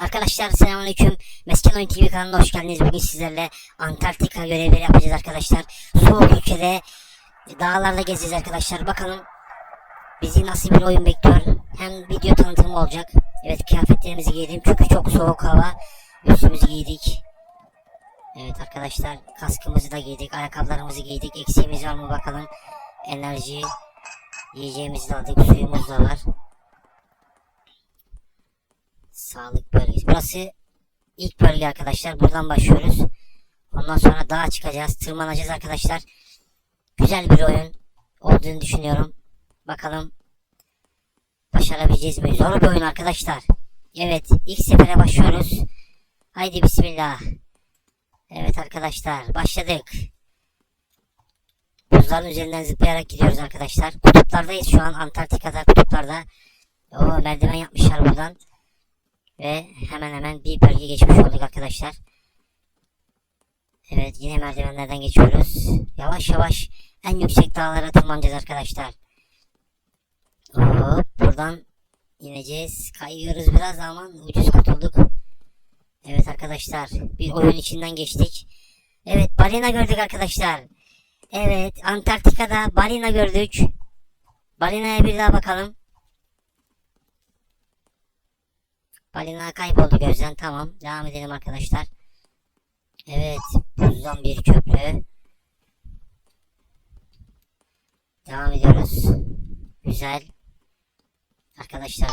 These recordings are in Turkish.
Arkadaşlar selamünaleyküm. Mesken Oyun TV kanalına hoş geldiniz. Bugün sizlerle Antarktika görevleri yapacağız arkadaşlar. Soğuk ülkede dağlarda gezeceğiz arkadaşlar. Bakalım bizi nasıl bir oyun bekliyor. Hem video tanıtımı olacak. Evet kıyafetlerimizi giydim çünkü çok soğuk hava. Üstümüzü giydik. Evet arkadaşlar kaskımızı da giydik. Ayakkabılarımızı giydik. Eksiğimiz var mı bakalım. Enerji yiyeceğimizi de aldık. Suyumuz da var. Sağlık. Burası ilk bölge arkadaşlar. Buradan başlıyoruz. Ondan sonra dağa çıkacağız. Tırmanacağız arkadaşlar. Güzel bir oyun olduğunu düşünüyorum. Bakalım başarabileceğiz mi? Zor bir oyun arkadaşlar. Evet ilk sefere başlıyoruz. Haydi bismillah. Evet arkadaşlar başladık. Buzların üzerinden zıplayarak gidiyoruz arkadaşlar. Kutuplardayız şu an Antarktika'da kutuplarda. O merdiven yapmışlar buradan. Ve hemen hemen bir bölge geçmiş olduk arkadaşlar. Evet yine merdivenlerden geçiyoruz. Yavaş yavaş en yüksek dağlara tırmanacağız arkadaşlar. Hop buradan ineceğiz. Kayıyoruz biraz ama ucuz kurtulduk. Evet arkadaşlar bir oyun içinden geçtik. Evet balina gördük arkadaşlar. Evet Antarktika'da balina gördük. Balinaya bir daha bakalım. Balina kayboldu gözden. Tamam. Devam edelim arkadaşlar. Evet. Buzdan bir köprü. Devam ediyoruz. Güzel. Arkadaşlar.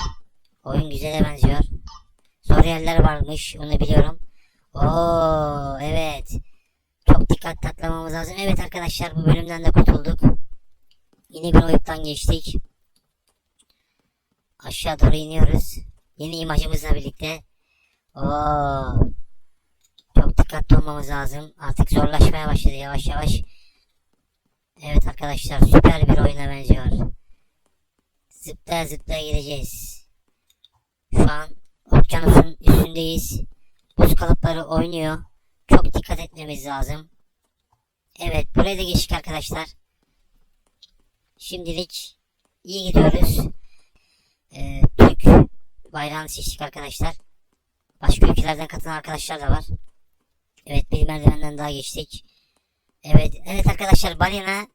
Oyun güzele benziyor. Zor yerler varmış. Onu biliyorum. Oo evet. Çok dikkatli atlamamız lazım. Evet arkadaşlar bu bölümden de kurtulduk. Yine bir oyuktan geçtik. Aşağı doğru iniyoruz. Yeni imajımızla birlikte. Oo. Çok dikkatli olmamız lazım. Artık zorlaşmaya başladı yavaş yavaş. Evet arkadaşlar süper bir oyuna benziyor. Zıplaya zıplaya gideceğiz. Şu an okyanusun üstündeyiz. Buz kalıpları oynuyor. Çok dikkat etmemiz lazım. Evet buraya da geçtik arkadaşlar. Şimdilik iyi gidiyoruz. Ee, Türk bayrağını seçtik arkadaşlar. Başka ülkelerden katılan arkadaşlar da var. Evet bir merdivenden daha geçtik. Evet evet arkadaşlar balina.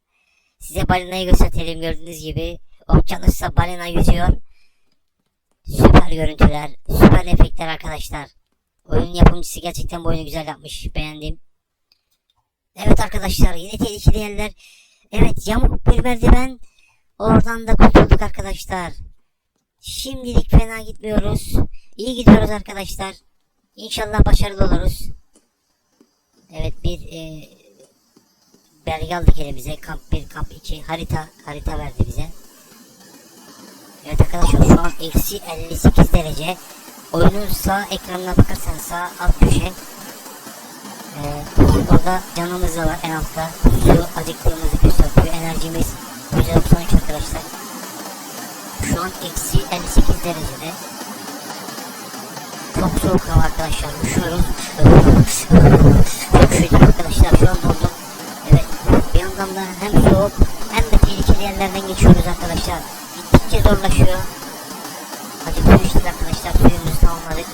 Size balinayı gösterelim gördüğünüz gibi. Okyanusta balina yüzüyor. Süper görüntüler, süper efektler arkadaşlar. Oyun yapımcısı gerçekten bu oyunu güzel yapmış. Beğendim. Evet arkadaşlar yine tehlikeli yerler. Evet yamuk bir merdiven. Oradan da kurtulduk arkadaşlar. Şimdilik fena gitmiyoruz. İyi gidiyoruz arkadaşlar. İnşallah başarılı oluruz. Evet bir e, belge aldık elimize. Kamp 1, kamp 2 harita harita verdi bize. Evet arkadaşlar şu an eksi 58 derece. Oyunun sağ ekranına bakarsanız sağ alt köşe. E, orada canımız da var en altta. Su acıktığımızı gösteriyor. Enerjimiz %93 arkadaşlar. An eksi 58 derecede. Çok soğuk hava arkadaşlar. Üşüyoruz. Çok üşüdüm arkadaşlar. Şu an dondum. Evet. Bir yandan da hem soğuk hem de tehlikeli yerlerden geçiyoruz arkadaşlar. Gittikçe zorlaşıyor. Hadi konuştuk arkadaşlar. Suyumuzu tamamladık.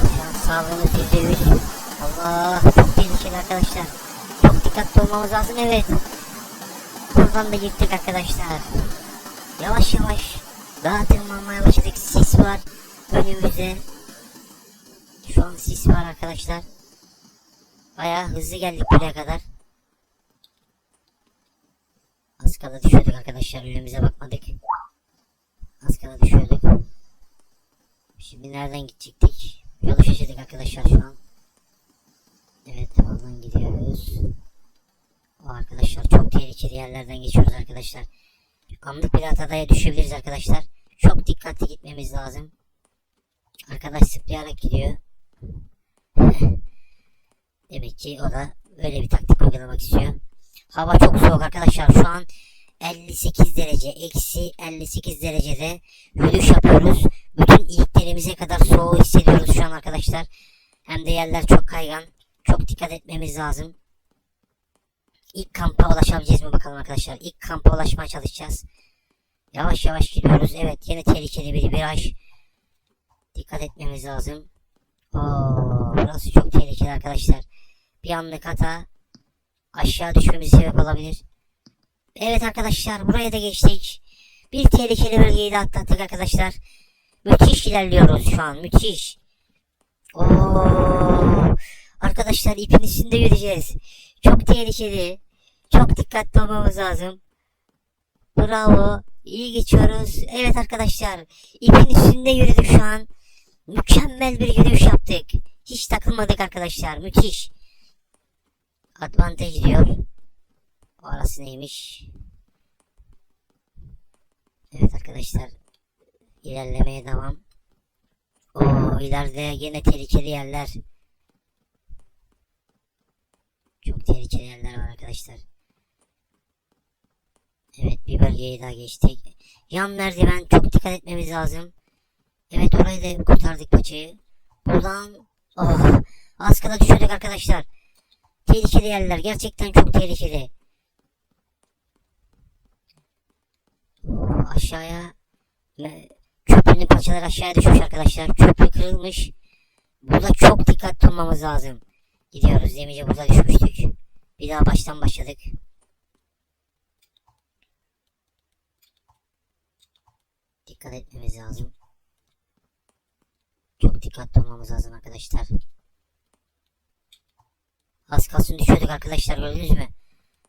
Şu an sağlığımız %100. Allah çok tehlikeli arkadaşlar. Çok dikkatli olmamız lazım. Evet. Buradan da gittik arkadaşlar. Yavaş yavaş dağa tırmanmaya başladık. Sis var önümüzde. Şu an sis var arkadaşlar. Bayağı hızlı geldik buraya kadar. Az kala düşüyorduk arkadaşlar. Önümüze bakmadık. Az kala düşüyorduk. Şimdi nereden gidecektik? Yolu şaşırdık arkadaşlar şu an. Evet oradan gidiyoruz. O arkadaşlar çok tehlikeli yerlerden geçiyoruz arkadaşlar. Anlık bir hataya düşebiliriz arkadaşlar. Çok dikkatli gitmemiz lazım. Arkadaş zıplayarak gidiyor. Demek ki o da öyle bir taktik uygulamak istiyor. Hava çok soğuk arkadaşlar. Şu an 58 derece. Eksi 58 derecede yürüyüş yapıyoruz. Bütün iliklerimize kadar soğuğu hissediyoruz şu an arkadaşlar. Hem de yerler çok kaygan. Çok dikkat etmemiz lazım. İlk kampa ulaşabileceğiz mi bakalım arkadaşlar. İlk kampa ulaşmaya çalışacağız. Yavaş yavaş gidiyoruz. Evet yine tehlikeli bir viraj. Dikkat etmemiz lazım. Oo, burası çok tehlikeli arkadaşlar. Bir anlık hata aşağı düşmemize sebep olabilir. Evet arkadaşlar buraya da geçtik. Bir tehlikeli bölgeyi de atlattık arkadaşlar. Müthiş ilerliyoruz şu an müthiş. Oo, arkadaşlar ipin üstünde yürüyeceğiz. Çok tehlikeli. Çok dikkatli olmamız lazım. Bravo. İyi geçiyoruz. Evet arkadaşlar. ipin üstünde yürüdük şu an. Mükemmel bir yürüyüş yaptık. Hiç takılmadık arkadaşlar. Müthiş. Advantage diyor. Orası neymiş? Evet arkadaşlar. İlerlemeye devam. Oo ileride yine tehlikeli yerler. Çok tehlikeli yerler var arkadaşlar. Evet bir bölgeyi daha geçtik. Yan merdiven çok dikkat etmemiz lazım. Evet orayı da kurtardık paçayı. Buradan oh, az kala düşürdük arkadaşlar. Tehlikeli yerler gerçekten çok tehlikeli. Oh, aşağıya köprünün parçaları aşağıya düşmüş arkadaşlar. Köprü kırılmış. Burada çok dikkatli olmamız lazım. Gidiyoruz demince burada düşmüştük. Bir daha baştan başladık. Dikkat etmemiz lazım. Çok dikkatli olmamız lazım arkadaşlar. Az kalsın düşüyorduk arkadaşlar gördünüz mü?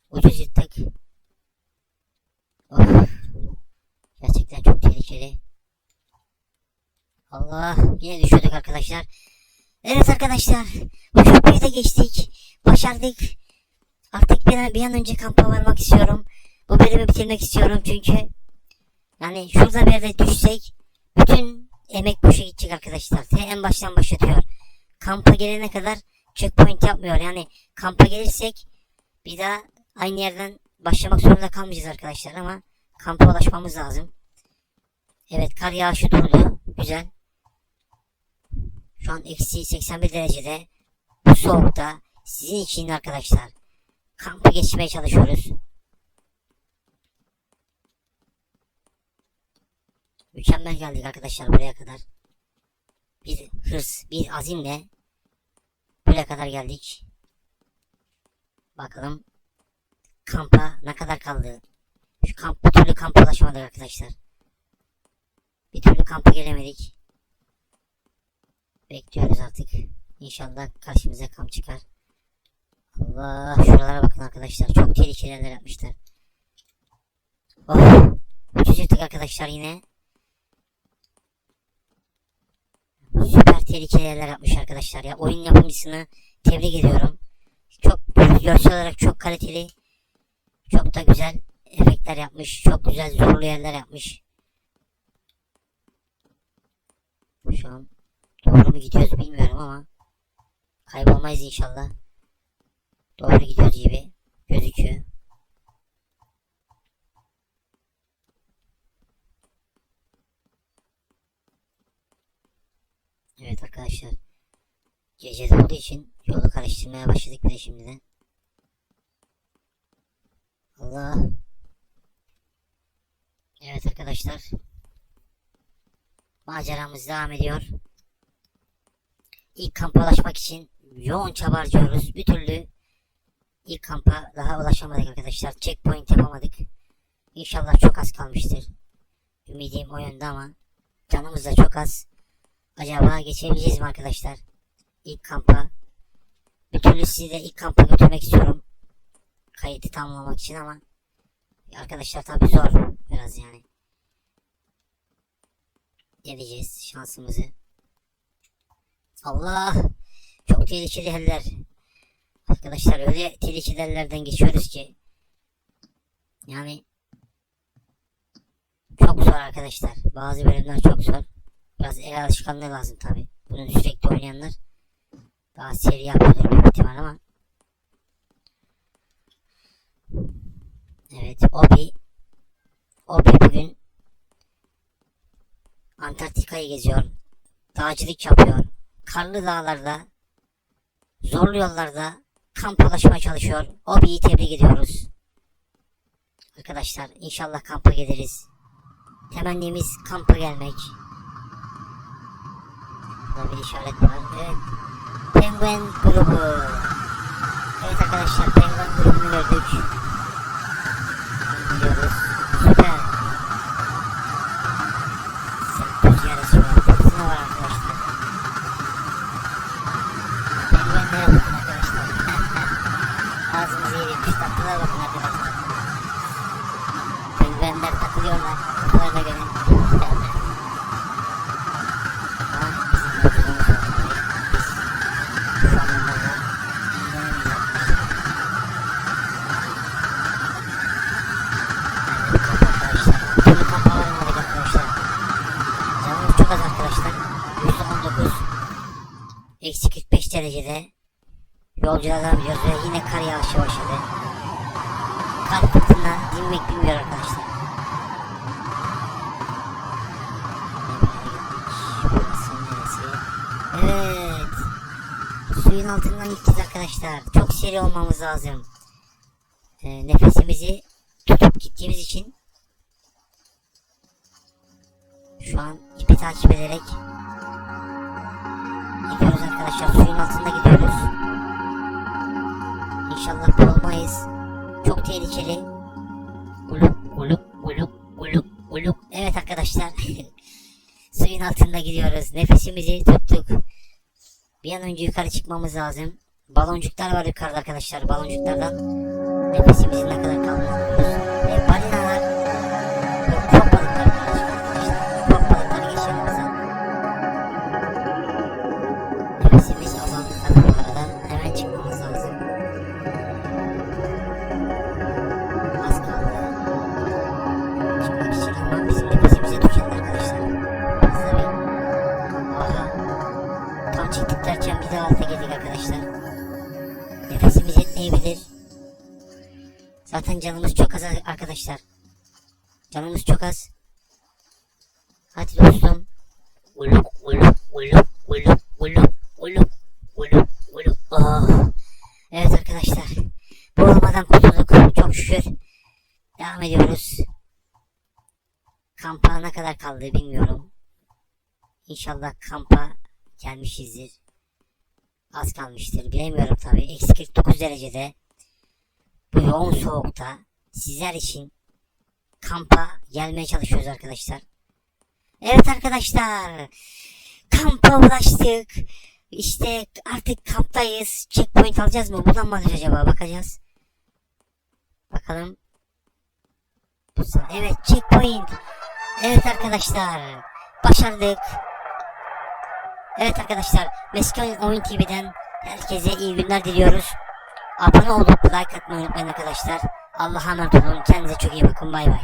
Ucuz yırttık. Of. Gerçekten çok tehlikeli. Allah yine düşüyorduk arkadaşlar. Evet arkadaşlar bu köprüyü de geçtik. Başardık. Artık bir an, bir an önce kampa varmak istiyorum. Bu bölümü bitirmek istiyorum çünkü yani şurada bir yerde düşsek bütün emek boşa gidecek arkadaşlar. Te en baştan başlatıyor. Kampa gelene kadar checkpoint yapmıyor. Yani kampa gelirsek bir daha aynı yerden başlamak zorunda kalmayacağız arkadaşlar ama kampa ulaşmamız lazım. Evet kar yağışı durdu. Güzel. Şu an eksi 81 derecede bu soğukta sizin için arkadaşlar kampı geçmeye çalışıyoruz. Mükemmel geldik arkadaşlar buraya kadar. Bir hırs, bir azimle buraya kadar geldik. Bakalım kampa ne kadar kaldı. Şu kamp bir türlü kampa ulaşamadık arkadaşlar. Bir türlü kampa gelemedik. Bekliyoruz artık. İnşallah karşımıza kamp çıkar. Allah şuralara bakın arkadaşlar. Çok tehlikeli yerler yapmışlar. Oh. Yırtık arkadaşlar yine. Süper tehlikeli yerler yapmış arkadaşlar ya. Oyun yapımcısını tebrik ediyorum. Çok görsel olarak çok kaliteli. Çok da güzel efektler yapmış. Çok güzel zorlu yerler yapmış. Şu an gidiyoruz bilmiyorum ama kaybolmayız inşallah. Doğru gidiyoruz gibi gözüküyor. Evet arkadaşlar. Gece olduğu için yolu karıştırmaya başladık bile şimdiden. Allah. Evet arkadaşlar. Maceramız devam ediyor. İlk kampa ulaşmak için yoğun çaba harcıyoruz. Bir türlü ilk kampa daha ulaşamadık arkadaşlar. Checkpoint yapamadık. İnşallah çok az kalmıştır. Ümidim o yönde ama canımız da çok az. Acaba geçebileceğiz mi arkadaşlar? İlk kampa. Bir türlü sizi de ilk kampa götürmek istiyorum. Kayıtı tamamlamak için ama arkadaşlar tabi zor biraz yani. Deneyeceğiz şansımızı. Allah! Çok tehlikeli yerler. Arkadaşlar öyle tehlikeli yerlerden geçiyoruz ki. Yani çok zor arkadaşlar. Bazı bölümler çok zor. Biraz el alışkanlığı lazım tabi. Bunu sürekli oynayanlar daha seri yapıyordur büyük ihtimal ama. Evet Obi Obi bugün Antarktika'yı geziyor. Dağcılık yapıyor. Karlı dağlarda zorlu yollarda kamp ulaşmaya çalışıyor. Obi'yi tebrik ediyoruz. Arkadaşlar inşallah kampa geliriz. Temennimiz kampa gelmek. Burada bir işaret var. Evet. Penguen grubu. Evet arkadaşlar penguen grubunu gördük. Gidiyoruz. Süper. Kafalarım var arkadaşlar. Canımız çok az arkadaşlar. %19. Eksi 45 derecede gidiyoruz ve yine kar yağışı başladı. Kar fırtına dinmek bilmiyor arkadaşlar. Evet. Suyun altından gideceğiz arkadaşlar. Çok seri olmamız lazım. Ee, nefesimizi tutup gittiğimiz için şu an ipi takip ederek gidiyoruz arkadaşlar. Suyun altında gidiyoruz. İnşallah boğulmayız. Çok tehlikeli. Uluk uluk uluk uluk uluk. Evet arkadaşlar. Suyun altında gidiyoruz. Nefesimizi tuttuk. Bir an önce yukarı çıkmamız lazım. Baloncuklar var yukarıda arkadaşlar. Baloncuklardan nefesimizin ne kadar kaldığını Nefesimiz yetmeyebilir. Zaten canımız çok az arkadaşlar. Canımız çok az. Hadi dostum. Uluk uluk uluk uluk uluk uluk uluk uluk. Oh. Evet arkadaşlar. Boğulmadan kurtulduk. Çok şükür. Devam ediyoruz. Kampa ne kadar kaldı bilmiyorum. İnşallah kampa gelmişizdir. Az kalmıştır. Bilemiyorum tabi. Eksi 49 derecede. Bu yoğun soğukta sizler için kampa gelmeye çalışıyoruz arkadaşlar. Evet arkadaşlar. Kampa ulaştık. İşte artık kamptayız. Checkpoint alacağız mı? Buradan mı alacağız acaba? Bakacağız. Bakalım. Evet checkpoint. Evet arkadaşlar. Başardık. Evet arkadaşlar Meskion Oyun TV'den herkese iyi günler diliyoruz. Abone olup like atmayı unutmayın arkadaşlar. Allah'a emanet olun. Kendinize çok iyi bakın. Bay bay.